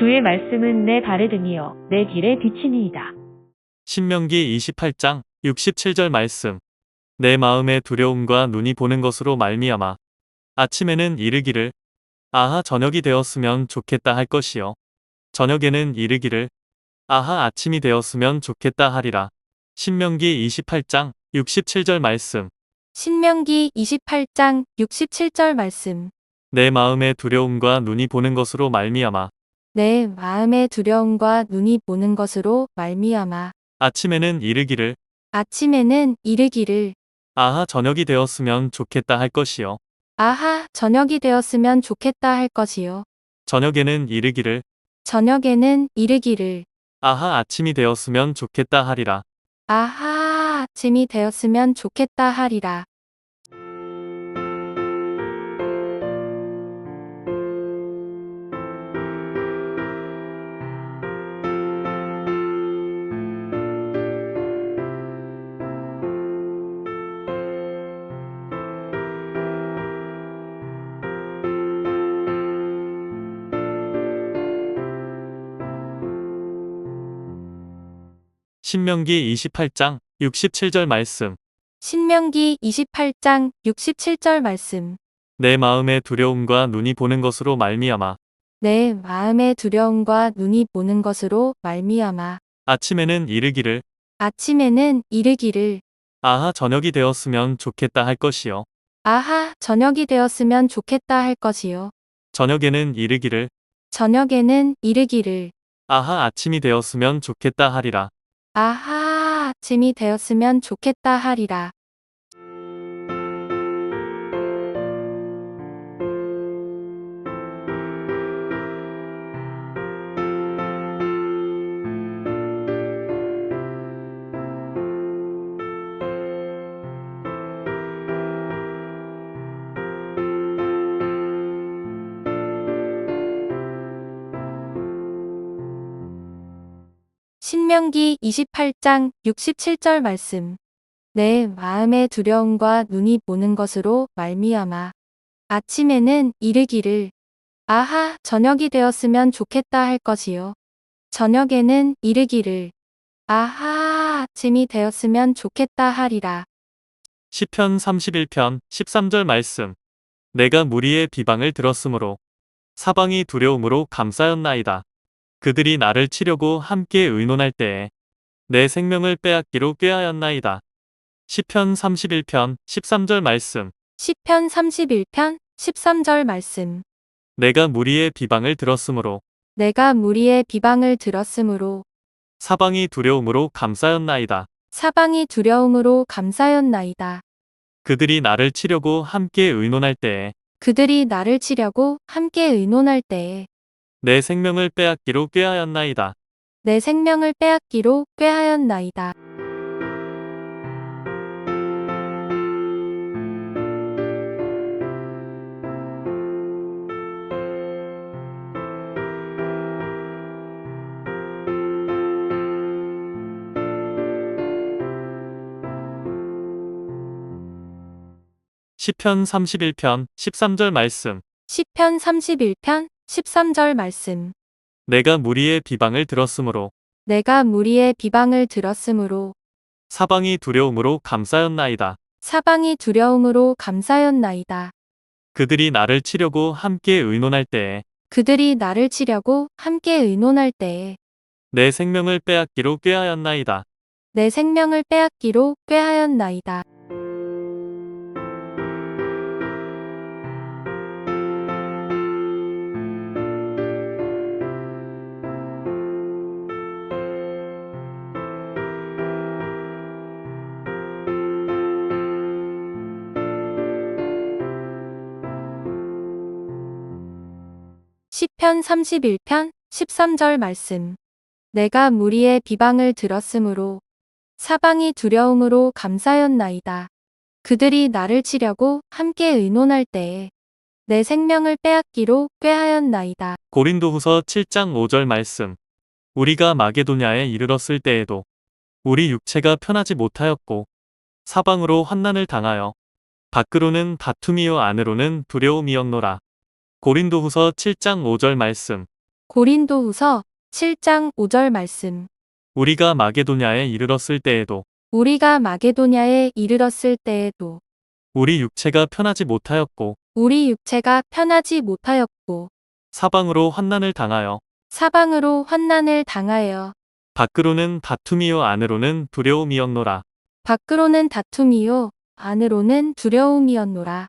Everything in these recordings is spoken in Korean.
주의 말씀은 내 발에 등이요 내 길에 비치니이다. 신명기 28장 67절 말씀. 내 마음의 두려움과 눈이 보는 것으로 말미암아 아침에는 이르기를 아하 저녁이 되었으면 좋겠다 할 것이요 저녁에는 이르기를 아하 아침이 되었으면 좋겠다 하리라. 신명기 28장 67절 말씀. 신명기 28장 67절 말씀. 내 마음의 두려움과 눈이 보는 것으로 말미암아 내 마음의 두려움과 눈이 보는 것으로 말미암아 아침에는 이르기를. 아침에는 이르기를. 아하 저녁이 되었으면 좋겠다 할 것이요. 아하 저녁이 되었으면 좋겠다 할 것이요. 저녁에는 이르기를. 저녁에는 이르기를. 아하 아침이 되었으면 좋겠다 하리라. 아하 아침이 되었으면 좋겠다 하리라. 신명기 28장 67절 말씀. 신명기 28장 67절 말씀. 내 마음의 두려움과 눈이 보는 것으로 말미암아. 내 마음의 두려움과 눈이 보는 것으로 말미암아. 아침에는 이르기를. 아침에는 이르기를. 아하 저녁이 되었으면 좋겠다 할 것이요. 아하 저녁이 되었으면 좋겠다 할 것이요. 저녁에는 이르기를. 저녁에는 이르기를. 아하 아침이 되었으면 좋겠다 하리라. 아하 아침이 되었으면 좋겠다 하리라. 신명기 28장 67절 말씀. 내 마음의 두려움과 눈이 보는 것으로 말미암아 아침에는 이르기를 아하 저녁이 되었으면 좋겠다 할 것이요 저녁에는 이르기를 아하 아침이 되었으면 좋겠다 하리라. 시편 31편 13절 말씀. 내가 무리의 비방을 들었으므로 사방이 두려움으로 감싸였나이다. 그들이 나를 치려고 함께 의논할 때에 내 생명을 빼앗기로 꾀하였나이다. 시편 31편 13절 말씀. 시편 31편 13절 말씀. 내가 무리의 비방을 들었으므로 내가 무리의 비방을 들었으므로 사방이 두려움으로 감싸였나이다. 사방이 두려움으로 감사였나이다. 그들이 나를 치려고 함께 의논할 때에 그들이 나를 치려고 함께 의논할 때에 내 생명을 빼앗기로 꾀하였나이다. 내 생명을 빼앗기로 꾀하였나이다. 시편 31편 13절 말씀. 시편 31편 13절 말씀. 내가 무리의 비방을 들었으므로 내가 무리의 비방을 들었으므로 사방이 두려움으로 감싸였나이다. 사방이 두려움으로 감사였나이다. 그들이 나를 치려고 함께 의논할 때에 그들이 나를 치려고 함께 의논할 때에 내 생명을 빼앗기로 꾀하였나이다. 내 생명을 빼앗기로 꾀하였나이다. 시편 31편 13절 말씀. 내가 무리의 비방을 들었으므로 사방이 두려움으로 감사였나이다. 그들이 나를 치려고 함께 의논할 때에 내 생명을 빼앗기로 꾀하였나이다. 고린도후서 7장 5절 말씀. 우리가 마게도냐에 이르렀을 때에도 우리 육체가 편하지 못하였고 사방으로 환난을 당하여 밖으로는 다툼이요 안으로는 두려움이었노라. 고린도후서 7장 5절 말씀. 고린도후서 7장 5절 말씀. 우리가 마게도냐에 이르렀을 때에도 우리가 마게도냐에 이르렀을 때에도 우리 육체가 편하지 못하였고 우리 육체가 편하지 못하였고 사방으로 환난을 당하여 사방으로 환난을 당하여 밖으로는 다툼이요 안으로는 두려움이었노라. 밖으로는 다툼이요 안으로는 두려움이었노라.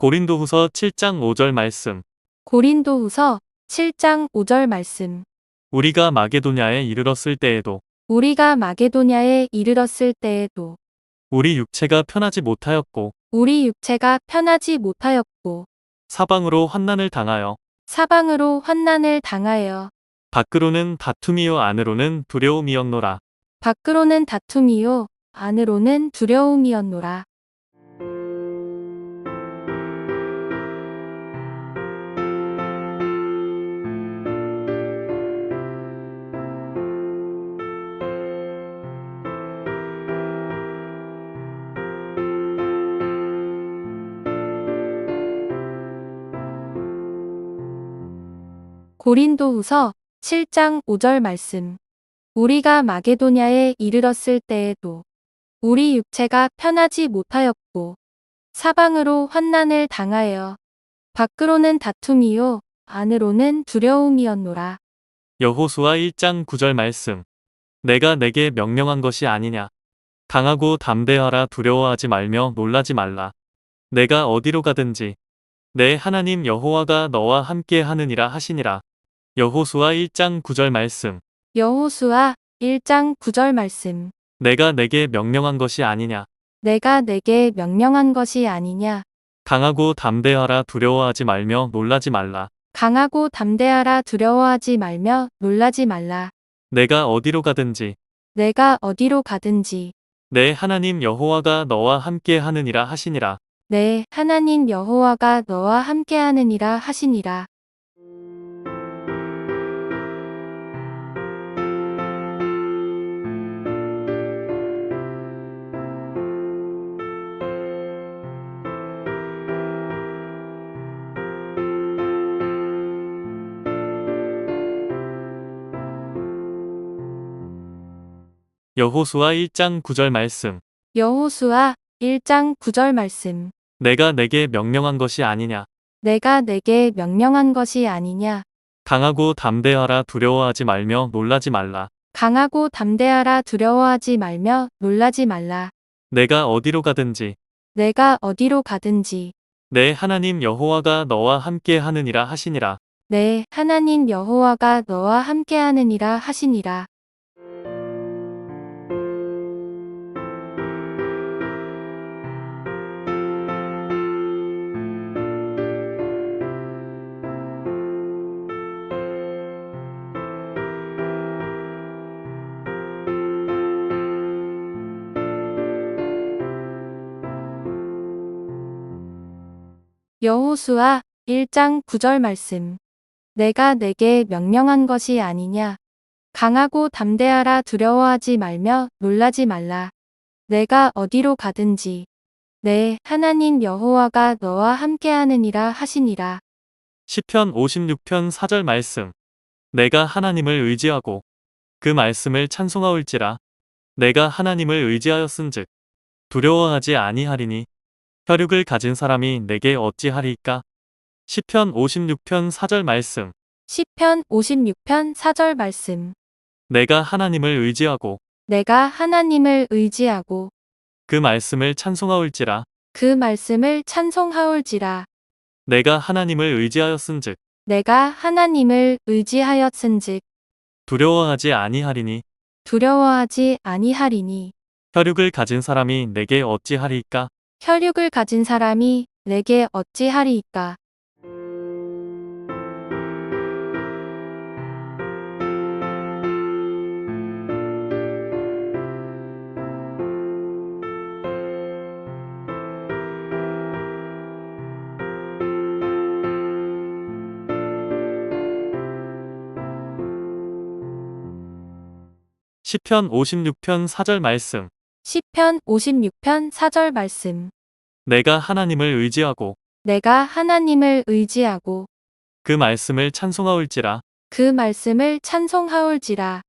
고린도후서 7장 5절 말씀. 고린도후서 7장 5절 말씀. 우리가 마게도냐에 이르렀을 때에도 우리가 마게도냐에 이르렀을 때에도 우리 육체가 편하지 못하였고 우리 육체가 편하지 못하였고 사방으로 환난을 당하여 사방으로 환난을 당하여 밖으로는 다툼이요 안으로는 두려움이었노라. 밖으로는 다툼이요 안으로는 두려움이었노라. 고린도후서 7장 5절 말씀. 우리가 마게도냐에 이르렀을 때에도 우리 육체가 편하지 못하였고 사방으로 환난을 당하여 밖으로는 다툼이요 안으로는 두려움이었노라. 여호수아 1장 9절 말씀. 내가 내게 명령한 것이 아니냐. 강하고 담대하라 두려워하지 말며 놀라지 말라. 내가 어디로 가든지 내 하나님 여호와가 너와 함께 하느니라 하시니라. 여호수아 1장 9절 말씀. 여호수아 1장 9절 말씀. 내가 내게 명령한 것이 아니냐. 내가 내게 명령한 것이 아니냐. 강하고 담대하라 두려워하지 말며 놀라지 말라. 강하고 담대하라 두려워하지 말며 놀라지 말라. 내가 어디로 가든지 내가 어디로 가든지 내 하나님 여호와가 너와 함께 하느니라 하시니라. 내 하나님 여호와가 너와 함께하느니라 하시니라. 여호수아 1장 9절 말씀. 여호수아 1장 9절 말씀. 내가 내게 명령한 것이 아니냐. 내가 내게 명령한 것이 아니냐. 강하고 담대하라 두려워하지 말며 놀라지 말라. 강하고 담대하라 두려워하지 말며 놀라지 말라. 내가 어디로 가든지 내가 어디로 가든지 내 하나님 여호와가 너와 함께 하느니라 하시니라. 내 하나님 여호와가 너와 함께 하느니라 하시니라. 여호수아 1장 9절 말씀. 내가 내게 명령한 것이 아니냐. 강하고 담대하라 두려워하지 말며 놀라지 말라. 내가 어디로 가든지 내 하나님 여호와가 너와 함께하느니라 하시니라. 시편 56편 4절 말씀. 내가 하나님을 의지하고 그 말씀을 찬송하올지라. 내가 하나님을 의지하였은즉 두려워하지 아니하리니 혈육을 가진 사람이 내게 어찌하리이까? 시편 56편 4절 말씀. 시편 56편 4절 말씀. 내가 하나님을 의지하고 내가 하나님을 의지하고 그 말씀을 찬송하올지라. 그 말씀을 찬송하올지라. 내가 하나님을 의지하였은즉 내가 하나님을 의지하였은즉 두려워하지 아니하리니 두려워하지 아니하리니 혈육을 가진 사람이 내게 어찌하리이까? 혈육을 가진 사람이 내게 어찌하리이까. 시편 56편 4절 말씀 시편 56편 4절 말씀. 내가 하나님을 의지하고 내가 하나님을 의지하고 그 말씀을 찬송하올지라. 그 말씀을 찬송하올지라.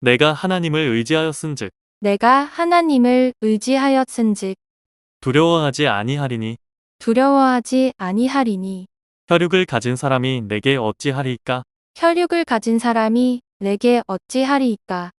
내가 하나님을 의지하였은즉 내가 하나님을 의지하였은즉 두려워하지 아니하리니 두려워하지 아니하리니 혈육을 가진 사람이 내게 어찌하리이까? 혈육을 가진 사람이 내게 어찌하리이까.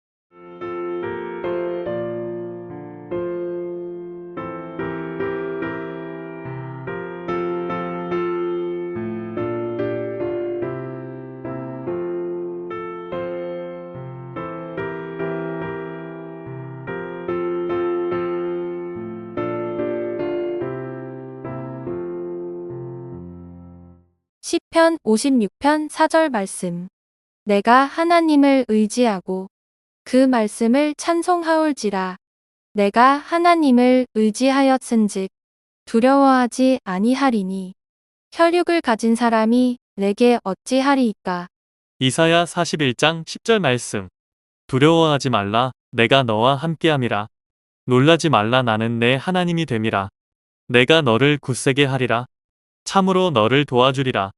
56편 4절 말씀. 내가 하나님을 의지하고 그 말씀을 찬송하올지라. 내가 하나님을 의지하였은즉 두려워하지 아니하리니 혈육을 가진 사람이 내게 어찌하리이까. 이사야 41장 10절 말씀. 두려워하지 말라. 내가 너와 함께함이라. 놀라지 말라. 나는 내 하나님이 됨이라. 내가 너를 굳세게 하리라. 참으로 너를 도와주리라.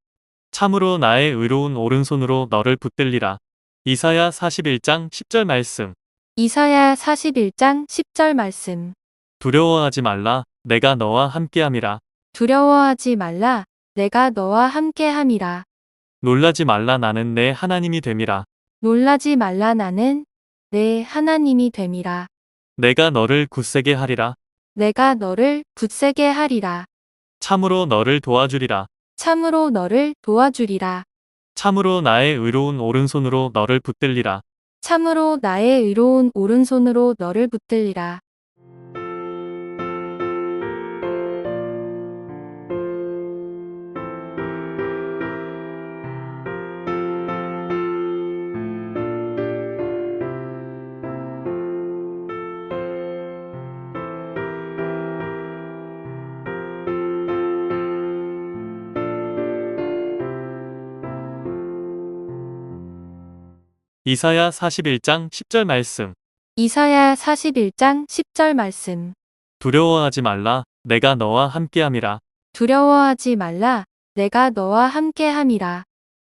참으로 나의 의로운 오른손으로 너를 붙들리라. 이사야 41장 10절 말씀. 이사야 41장 10절 말씀. 두려워하지 말라. 내가 너와 함께함이라. 두려워하지 말라. 내가 너와 함께함이라. 놀라지 말라. 나는 내 하나님이 됨이라. 놀라지 말라 나는 내 하나님이 됨이라. 내가 너를 굳세게 하리라. 내가 너를 굳세게 하리라. 참으로 너를 도와주리라. 참으로 너를 도와주리라. 참으로 나의 의로운 오른손으로 너를 붙들리라. 참으로 나의 의로운 오른손으로 너를 붙들리라. 이사야 41장 10절 말씀. 이사야 41장 10절 말씀. 두려워하지 말라. 내가 너와 함께함이라. 두려워하지 말라. 내가 너와 함께함이라.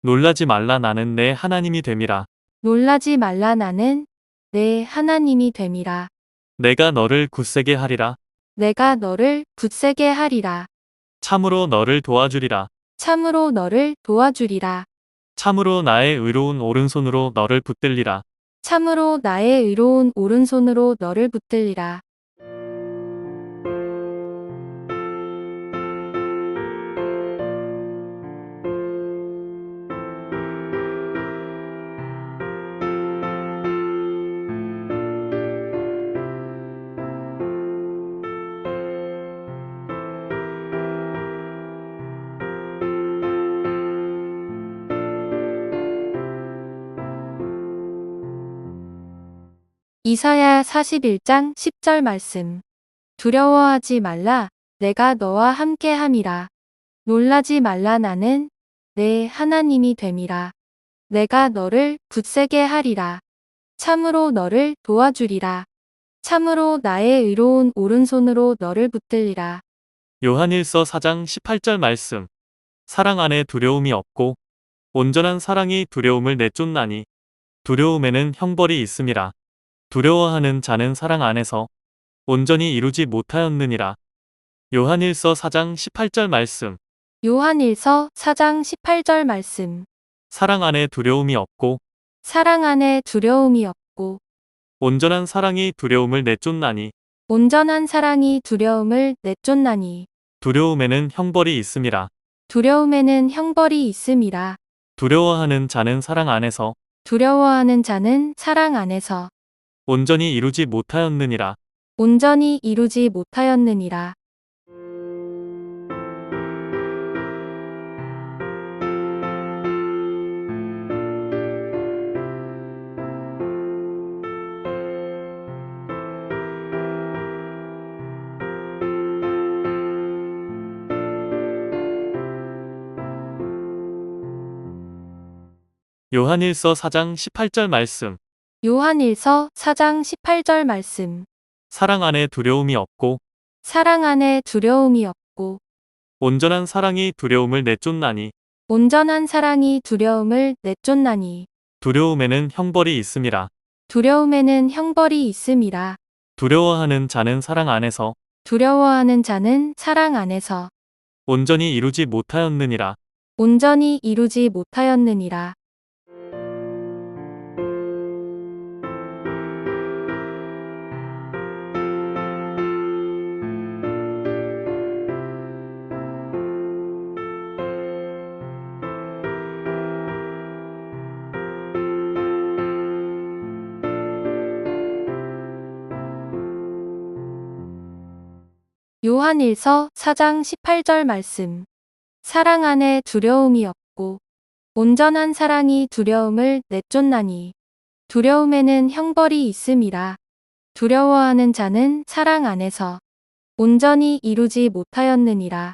놀라지 말라. 나는 내 하나님이 됨이라. 놀라지 말라 나는 내 하나님이 됨이라. 내가 너를 굳세게 하리라. 내가 너를 굳세게 하리라. 참으로 너를 도와주리라. 참으로 너를 도와주리라. 참으로 나의 의로운 오른손으로 너를 붙들리라. 참으로 나의 의로운 오른손으로 너를 붙들리라. 이사야 41장 10절 말씀. 두려워하지 말라. 내가 너와 함께 함이라. 놀라지 말라 나는 내 하나님이 됨이라. 내가 너를 굳세게 하리라. 참으로 너를 도와주리라. 참으로 나의 의로운 오른손으로 너를 붙들리라. 요한일서 4장 18절 말씀. 사랑 안에 두려움이 없고 온전한 사랑이 두려움을 내쫓나니 두려움에는 형벌이 있음이라. 두려워하는 자는 사랑 안에서 온전히 이루지 못하였느니라. 요한일서 4장 18절 말씀. 요한일서 4장 18절 말씀. 사랑 안에 두려움이 없고 사랑 안에 두려움이 없고 온전한 사랑이 두려움을 내쫓나니 온전한 사랑이 두려움을 내쫓나니 두려움에는 형벌이 있음이라. 두려움에는 형벌이 있음이라. 두려워하는 자는 사랑 안에서 두려워하는 자는 사랑 안에서 온전히 이루지 못하였느니라. 온전히 이루지 못하였느니라. 요한일서 4장 18절 말씀. 요한일서 4장 18절 말씀. 사랑 안에 두려움이 없고 사랑 안에 두려움이 없고 온전한 사랑이 두려움을 내쫓나니 온전한 사랑이 두려움을 내쫓나니 두려움에는 형벌이 있음이라. 두려움에는 형벌이 있음이라. 두려워하는 자는 사랑 안에서 두려워하는 자는 사랑 안에서 온전히 이루지 못하였느니라. 온전히 이루지 못하였느니라. 요한일서 4장 18절 말씀. 사랑 안에 두려움이 없고 온전한 사랑이 두려움을 내쫓나니 두려움에는 형벌이 있음이라. 두려워하는 자는 사랑 안에서 온전히 이루지 못하였느니라.